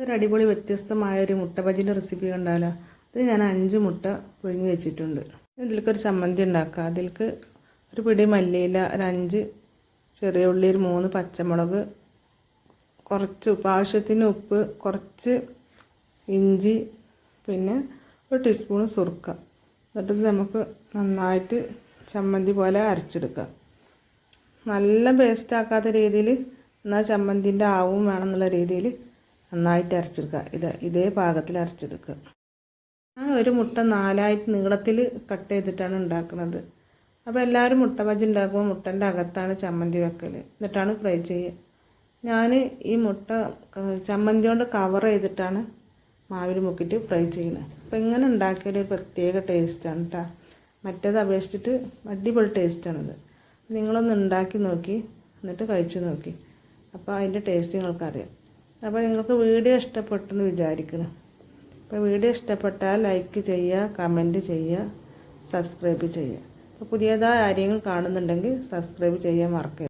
ഇതൊരു അടിപൊളി വ്യത്യസ്തമായ ഒരു മുട്ട റെസിപ്പി കണ്ടാലോ? ഇത് ഞാൻ അഞ്ച് മുട്ട പുഴുങ്ങി വെച്ചിട്ടുണ്ട്. ഇതിലേക്ക് ഒരു ചമ്മന്തി ഉണ്ടാക്കുക അതിലേക്ക് ഒരു പിടി മല്ലിയില ഒരു അഞ്ച് ചെറിയ ഉള്ളി ഒരു മൂന്ന് പച്ചമുളക് കുറച്ച് ഉപ്പ് ആവശ്യത്തിന് ഉപ്പ് കുറച്ച് ഇഞ്ചി പിന്നെ ഒരു ടീസ്പൂൺ സുറുക്ക എന്നിട്ട് നമുക്ക് നന്നായിട്ട് ചമ്മന്തി പോലെ അരച്ചെടുക്കുക നല്ല പേസ്റ്റ് ആക്കാത്ത രീതിയിൽ എന്നാൽ ചമ്മന്തിന്റെ ആവും വേണം എന്നുള്ള രീതിയിൽ നന്നായിട്ട് അരച്ചെടുക്കുക. ഇത് ഇതേ പാകത്തിൽ അരച്ചെടുക്കുക. ഞാൻ ഒരു മുട്ട നാലായിട്ട് നീളത്തിൽ കട്ട് ചെയ്തിട്ടാണ് ഉണ്ടാക്കുന്നത്. അപ്പോൾ എല്ലാവരും മുട്ട ബജി ഉണ്ടാക്കുമ്പോൾ മുട്ടന്റെ അകത്താണ് ചമ്മന്തി വെക്കൽ എന്നിട്ടാണ് ഫ്രൈ ചെയ്യുക. ഞാൻ ഈ മുട്ട ചമ്മന്തി കൊണ്ട് കവർ ചെയ്തിട്ടാണ് മാവിൽ മുക്കിയിട്ട് ഫ്രൈ ചെയ്യുന്നത്. അപ്പോൾ ഇങ്ങനെ ഉണ്ടാക്കിയൊരു പ്രത്യേക ടേസ്റ്റാണ് കേട്ടോ മറ്റേത് അപേക്ഷിച്ചിട്ട് അടിപൊളി ടേസ്റ്റാണിത് നിങ്ങളൊന്ന് ഉണ്ടാക്കി നോക്കി എന്നിട്ട് കഴിച്ച് നോക്കി. അപ്പോൾ അതിന്റെ ടേസ്റ്റ് നിങ്ങൾക്കറിയാം. അപ്പോൾ നിങ്ങൾക്ക് വീഡിയോ ഇഷ്ടപ്പെട്ടെന്ന് വിചാരിക്കുന്നു അപ്പോൾ വീഡിയോ ഇഷ്ടപ്പെട്ടാൽ ലൈക്ക് ചെയ്യുക കമന്റ് ചെയ്യുക സബ്സ്ക്രൈബ് ചെയ്യുക. അപ്പോൾ പുതിയതായ കാര്യങ്ങൾ കാണുന്നുണ്ടെങ്കിൽ സബ്സ്ക്രൈബ് ചെയ്യാൻ മറക്കരുത്.